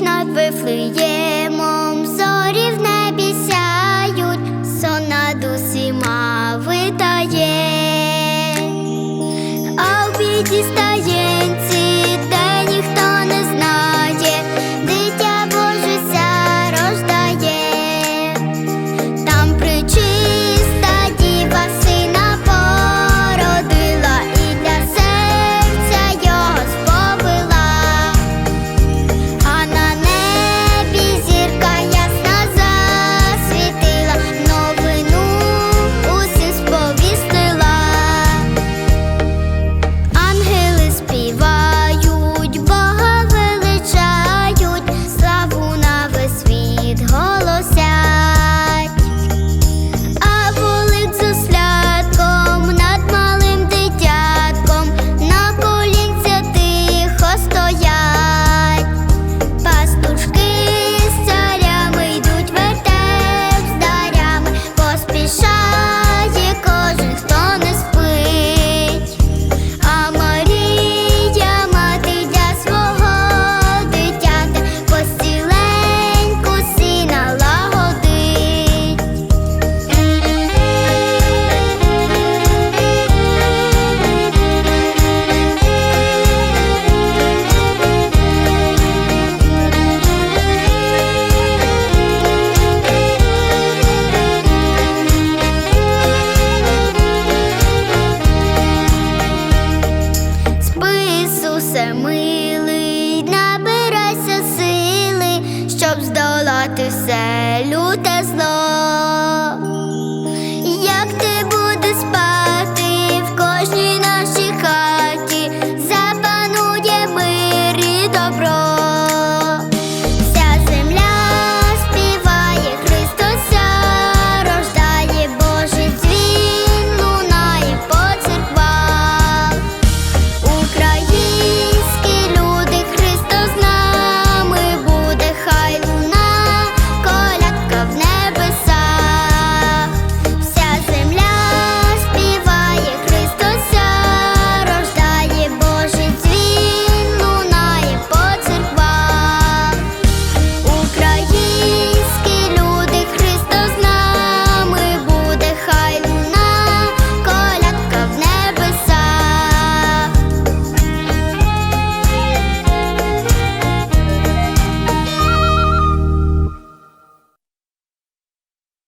над вифлеємом зорі в небі сяють, сон над усіма видає, а обіді Милий, набирайся сили, щоб здолати все люте.